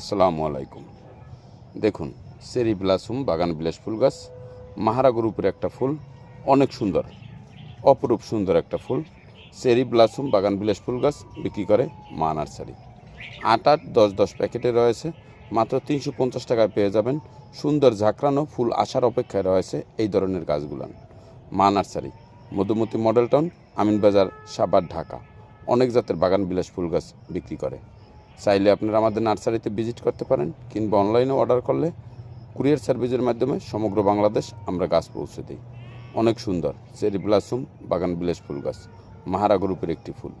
আসসালামু আলাইকুম। দেখুন, সেরি ব্লাসুম, বাগান বিলাস ফুল গাছ মাহারা গ্রুপের একটা ফুল, অনেক সুন্দর, অপরূপ সুন্দর একটা ফুল। সেরি ব্লাসুম, বাগান বিলাস ফুল গাছ বিক্রি করে মা নার্সারি। আট আট দশ দশ প্যাকেটে রয়েছে, মাত্র তিনশো পঞ্চাশ টাকায় পেয়ে যাবেন। সুন্দর ঝাঁকড়ানো ফুল আসার অপেক্ষায় রয়েছে এই ধরনের গাছগুলান। মা nursery, Madhumati model town, Aminbazar Savar Dhaka. অনেক জাতের বাগান বিলাস ফুল গাছ বিক্রি করে। চাইলে আপনারা আমাদের নার্সারিতে ভিজিট করতে পারেন কিংবা অনলাইনে অর্ডার করলে কুরিয়ার সার্ভিসের মাধ্যমে সমগ্র বাংলাদেশ আমরা গাছ পৌঁছে দিই। অনেক সুন্দর, চেরি ব্লাসুম, বাগান বিলাস ফুল গাছ মাহারা গ্রুপের একটি ফুল।